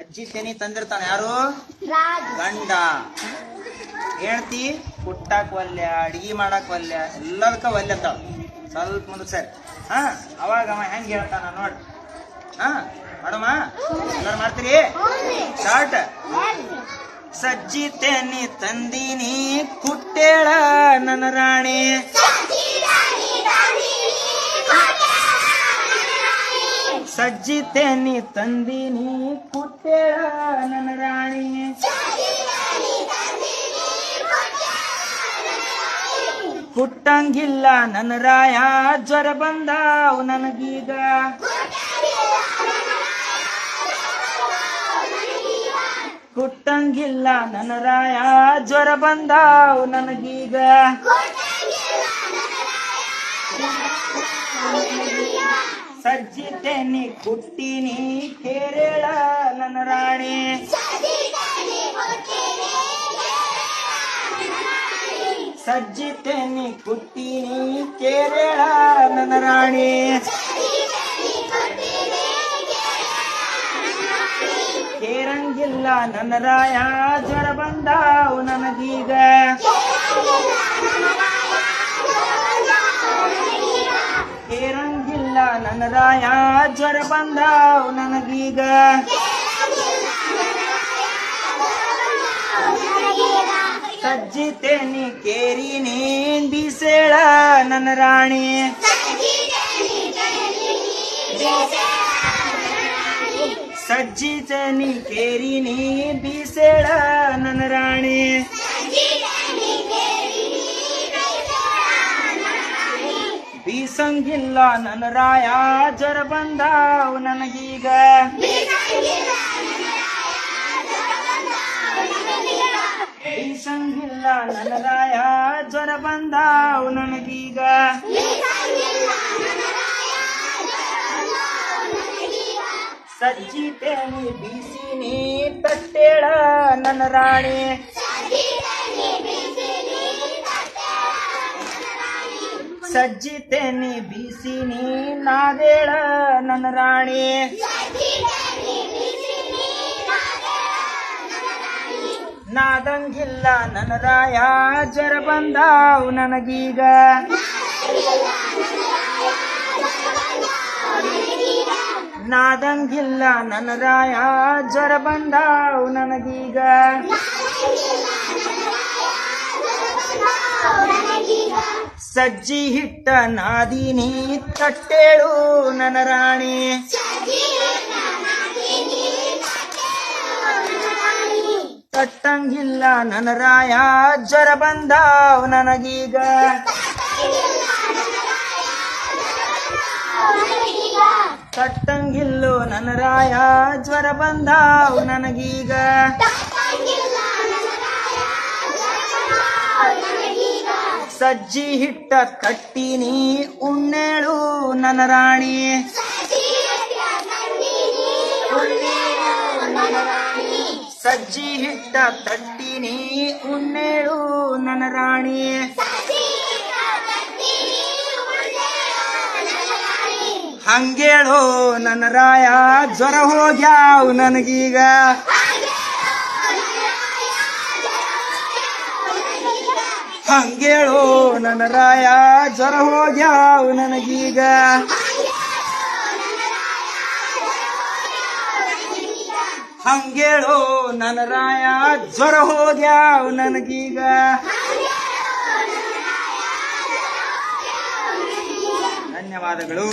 ಅಜ್ಜಿ ತೆನಿ ತಂದಿರ್ತಾನ? ಯಾರು? ಗಂಡ. ಹೇಳ್ತಿ ಕುಟ್ಟಾಕ್ ಒಲ್ಯ ಅಡಿಗೆ ಮಾಡಾಕ ಒಲ್ಯ ಎಲ್ಲದಕ್ಕ ಒಲ್ಯತ್ತಾವ ಸ್ವಲ್ಪ ಮುಂದೆ ಸರಿ. ಹಾ ಅವಾಗ ಅವ ಹೆಂಗ್ ಹೇಳ್ತಾನ ನೋಡಿ. ಹಾ ಮಾಡಮ್ಮ ಎಲ್ಲಾರು ಮಾಡ್ತೀರಿ? ಸ್ಟಾರ್ಟ್. ಸಜ್ಜಿ ತೆನಿ ತಂದಿನಿ ಕುಟ್ಟೇಳ ನನ್ನ ರಾಣಿ. ಸಜ್ಜಿ ತೆನಿ ತಂದಿನಿ ಕುಟ್ಟೇಳ ನನ್ನ ರಾಣಿ. ಕುಟ್ಟಂಗಿಲ್ಲ ನನ್ನ ರಾಯ, ಜ್ವರ ಬಂದಾವು ನನಗೀಗ. ಕುಟ್ಟಂಗಿಲ್ಲ ನನ್ನ ರಾಯ, ಜ್ವರ ಬಂದಾವು ನನಗೀಗ. ಸಜ್ಜಿತೇನಿ ಕುಟ್ಟಿನಿ ಕೇರಳ ನನ್ನ ರಾಣಿ. ಸಜ್ಜಿತನಿ ಕುಟ್ಟಿನಿ ಕೇರಳ ನನ್ನ ರಾಣಿ. ಕೇರಂಗಿಲ್ಲ ನನ್ನ ರಾಯ ಜ್ವರ ಬಂದಾವು ನನಗೀಗ. ಜ್ವರ ಬಂದಾವು ನನಗೀಗ ಸಜ್ಜಿತೇನಿ ಕೇರಿನಿ ಬಿಸೇಳ ನನ್ನ ರಾಣಿ ಸಜ್ಜಿತೇನಿ ಕೇರಿನಿ ಬಿಸೇಳ ನನ್ನ ರಾಣಿ ಬೀಸಂಗಿಲ್ಲ ನನ್ನ ರಾಯ, ಜ್ವರ ಬಂದಾವ್ ನನಗೀಗ. ಸಂಗಿಲ್ಲ ನನ್ನ ರಾಯ, ಜ್ವರ ಬಂದಾವ್ ನನಗೀಗ. ಸಜ್ಜಿ ತೇನಿ ಬೀಸಿನಿ, ತಟ್ಟೇಳ ನನ್ನ ರಾಣಿ. ಸಜ್ಜಿ ಬಿಸಿ ನೀ ನಾದೇಳ ನನ್ನ ರಾಣಿ. ನಾದಂಗಿಲ್ಲ ನನ್ನ ರಾಯ ಜ್ವರ ಬಂದಾವು ನನಗೀಗ. ನಾದಂಗಿಲ್ಲ ನನ್ನ ರಾಯ ಜ್ವರ ಬಂದಾವು ನನಗೀಗ. ಸಜ್ಜಿ ಹಿಟ್ಟ ನಾದಿನಿ ತಟ್ಟೇಳು ನನ್ನ ರಾಣಿ. ತಟ್ಟಂಗಿಲ್ಲ ನನ್ನ ರಾಯ, ಜ್ವರ ಬಂದಾವ್ ನನಗೀಗ. ತಟ್ಟಂಗಿಲ್ಲೋ ನನ್ನ ರಾಯ, ಜ್ವರ ಬಂದಾವ್ ನನಗೀಗ. ಸಜ್ಜಿ ಹಿಟ್ಟ ಕಟ್ಟಿನಿ ಉಣ್ಣೇಳು ನನ್ನ ರಾಣಿ. ಸಜ್ಜಿ ಹಿಟ್ಟ ತಟ್ಟಿನಿ ಉಣ್ಣೇಳು ನನ್ನ ರಾಣಿ. ಹಂಗೇಳು ನನ್ನ ರಾಯ, ಜ್ವರ ಹೋಗ್ಯಾವ್ ನನಗೀಗ. ಹಂಗೇಳು ನನ್ನ ರಾಯ. ಜ್ವರ ಹೋಗ್ಯಾವ ನನಗೀಗ. ಹಂಗೇಳು ನನ್ನ ರಾಯ. ಜ್ವರ ಹೋಗ್ಯಾವ್ ನನಗೀಗ. ಧನ್ಯವಾದಗಳು.